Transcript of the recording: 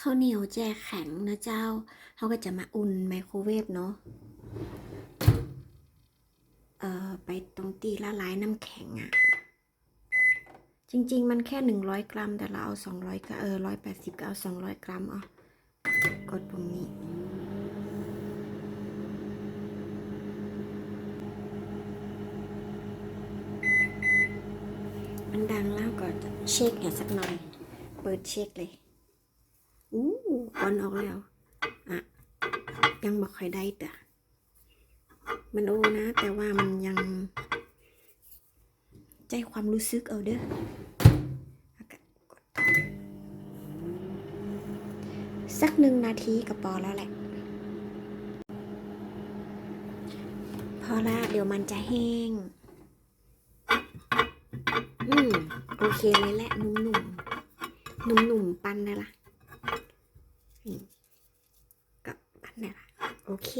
ข้าวเหนียวแจกแข็งนะเจ้าเขาก็จะมาอุ่นไมโครเวฟเนาะเอ่อไปตรงตีละลายน้ำแข็งอะจริง ๆ มันแค่หนึ่งร้อยกรัม แต่เราเอาสองร้อยกรัมเออร้อยแปดสิบก็เอาสองร้อยกรัมอะกดตรงนี้มันดังแล้วก็เช็คเนี่ยสักหน่อย เปิดเช็คเลย อู้ออนออกแล้ว อะ ยังบอกค่อยได้แต่มันโอนะ แต่ว่ามันยัง ใจความรู้สึกเอาเด้อสักหนึ่งนาทีก็พอแล้วแหละ พอละเดี๋ยวมันจะแห้ง อืม โอเคเลยแหละ นุ่มๆ นุ่มๆ ปั้นได้ละ ก็ปั้นได้ละโอเค